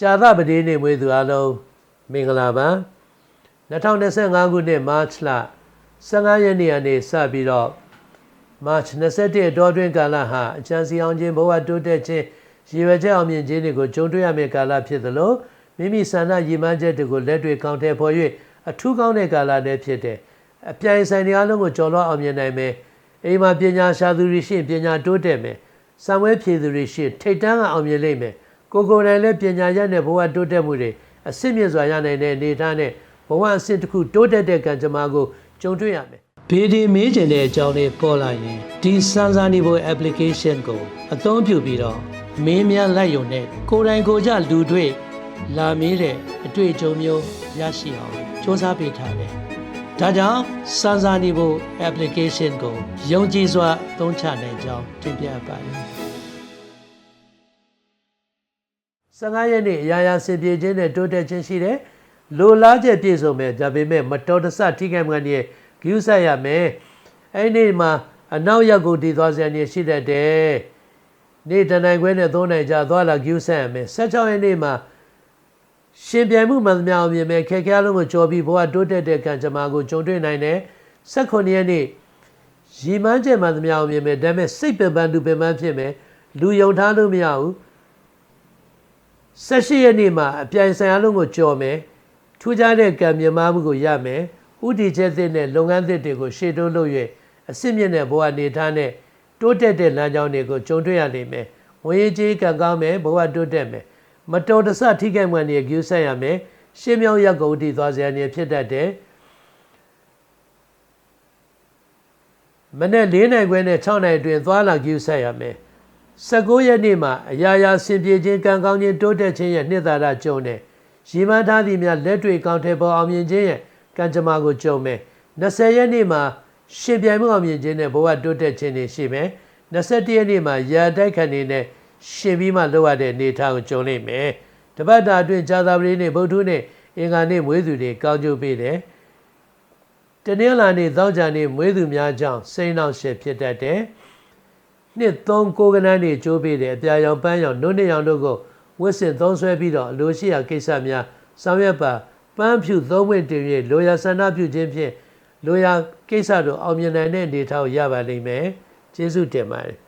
ကြာသပတေးနေ့မွေးသူအလုံးမင်္ဂလာပါ2025ခုနှစ်မတ်လ15ရက်နေ့ကနေစပြီးတော့မတ်21အတော်တွင်ကာလဟာအချမ်းစီအောင်ခြင်းဘဝတိုးတက်ခြင်းရည်ရွယ်ချက်အောင်မြင်ခြင်းတွေကိုကြုံတွေ့ရမယ့်ကာလဖြစ်သလိုမိမိဆန္ဒရည်မှန်းချက်တွေကိုလက်တွေ့ကောင်းတဲ့ဖော်၍အထူးကောင်းတဲ့ကာလလည်းဖြစ်တယ်အပြိုင်ဆိုင်တွေအလုံးကိုကျော်လွှားအောင်မြင်နိုင်မယ်အိမ်မှာပညာရှာသူတွေရှိရင်ပညာတိုးတက်မယ်။စာမွဲဖြေသူတွေရှိရင်ထိတ်တန်းကအောင်မြင်လိမ့်မယ်။ ကိုယ်ကိုယ်တိုင်လည်းပညာရတဲ့ဘဝတိုးတက်မှုတွေအစစ်မြင့်စွာရနိုင်တဲ့အနေအထားနဲ့ဘဝအစစ်တစ်ခုတိုးတက်တဲ့ကံကြမ္မာကိုကြုံတွေ့ရမယ်။ဘေဒီမေးကျင်တဲ့အကြောင်းလေးပေါ်လာရင်ဒီစမ်းစာနေဖို့ application ကိုအသုံးပြုပြီးတော့မင်းများလိုက်ရုံနဲ့ကိုယ်တိုင်ကိုယ်ကြလူတွေ့လာမေးတဲ့အတွေ့အကြုံမျိုးရရှိအောင်စ조사ပေးထားတယ်။ဒါကြောင့်စမ်းစာနေဖို့ application ကိုယုံကြည်စွာသုံးချနိုင်ကြောင်းတင်ပြပါတယ်။ 15ရက်နေ့အရာရာစင်ပြေခြင်းနဲ့တိုးတက်ခြင်းရှိတယ်။လိုလားချက်ပြည့်စုံမဲ့ဒါပေမဲ့မတော်တဆထိခိုက်မှန်ရဲ့ဂရုစိုက်ရမယ်။အဲ့ဒီမှာအနောက်ရက်ကိုတည်သွားစရာနေရှိတတ်တယ်။နေ့တနိုင်ခွဲနဲ့သုံးနိုင်ကြသွားလာဂရုစိုက်ရမယ်။16ရက်နေ့မှာရှင်ပြိုင်မှုမှန်သမျှအောင်မြင်မဲ့ခက်ခဲလုံးကိုကြော်ပြီးဘဝတိုးတက်တဲ့ကံကြမ္မာကိုကြုံတွေ့နိုင်တယ်။18ရက်နေ့ရီမန်းချက်မှန်သမျှအောင်မြင်မဲ့ဒါပေမဲ့စိတ်ပင်ပန်းသူပင်ပန်းဖြစ်မယ်။လူယုံထားလို့မရဘူး။ 18ရက်နေ့မှာအပြိုင်ဆိုင်အလုံးကိုကြော်မယ်ထူးခြားတဲ့ကံမြမမှုကိုရမယ်ဥတီချက်သစ်နဲ့လုပ်ငန်းသစ်တွေကိုရှေ့တိုးလို့၍အစစ်မြင့်တဲ့ဘဝနေထားနဲ့တိုးတက်တဲ့လမ်းကြောင်းတွေကိုကြုံတွေ့ရလိမ့်မယ်ဝင်ရကြီးကံကောင်းမယ်ဘဝတိုးတက်မယ်မတော်တဆထိခိုက်မှန်တဲ့ကျူးဆက်ရမယ်ရှင်းမြောင်းရက်ကုန်တည်သွားစရာနေဖြစ်တတ်တယ်မနေ့၄နိုင်ခွဲနဲ့6နိုင်အတွင်းသွားလာကျူးဆက်ရမယ် 19ရက်နေ့မှာအရာရာဆင်ပြေခြင်းကံကောင်းခြင်းတိုးတက်ခြင်းရဲ့နှစ်သာရကြုံတယ်။ရီမန်းထားသည်များလက်တွေ့ကောင်းတဲ့ပေါ်အောင်မြင်ခြင်းရဲ့ကံကြမ္မာကိုကြုံမယ်။20ရက်နေ့မှာရှင်ပြိုင်မှုအောင်မြင်ခြင်းနဲ့ဘဝတိုးတက်ခြင်းတွေရှိမယ်။21ရက်နေ့မှာရာတိုက်ခဏနေနဲ့ရှင်ပြီးမှလောက်ရတဲ့အနေအထားကိုကြုံလိမ့်မယ်။တပတ်တာအတွင်းဇာတာပတိနဲ့ဗုဒ္ဓနဲ့အင်္ဂါနေ့မွေးသူတွေကောင်းကျိုးပေးတယ်။တနင်္လာနေ့သောကြာနေ့မွေးသူများကြောင့်စိတ်နှောက်ရှက်ဖြစ်တတ်တယ်။ နှစ်သုံးကိုကနန်းတွေကျိုးပေးတယ်အပြာရောင်ပန်းရောင်နုနှစ်ရောင်တို့ကိုဝစ်စင်သုံးဆွဲပြီးတော့အလိုရှိရာကိစ္စများဆောင်ရွက်ပါပန်းဖြူသုံးဝင့်တင်၍လိုရာဆန္ဒပြုခြင်းဖြင့်လိုရာကိစ္စတို့အောင်မြင်နိုင်တဲ့အနေအထားကိုရပါလိမ့်မယ်ကျေးဇူးတင်ပါတယ်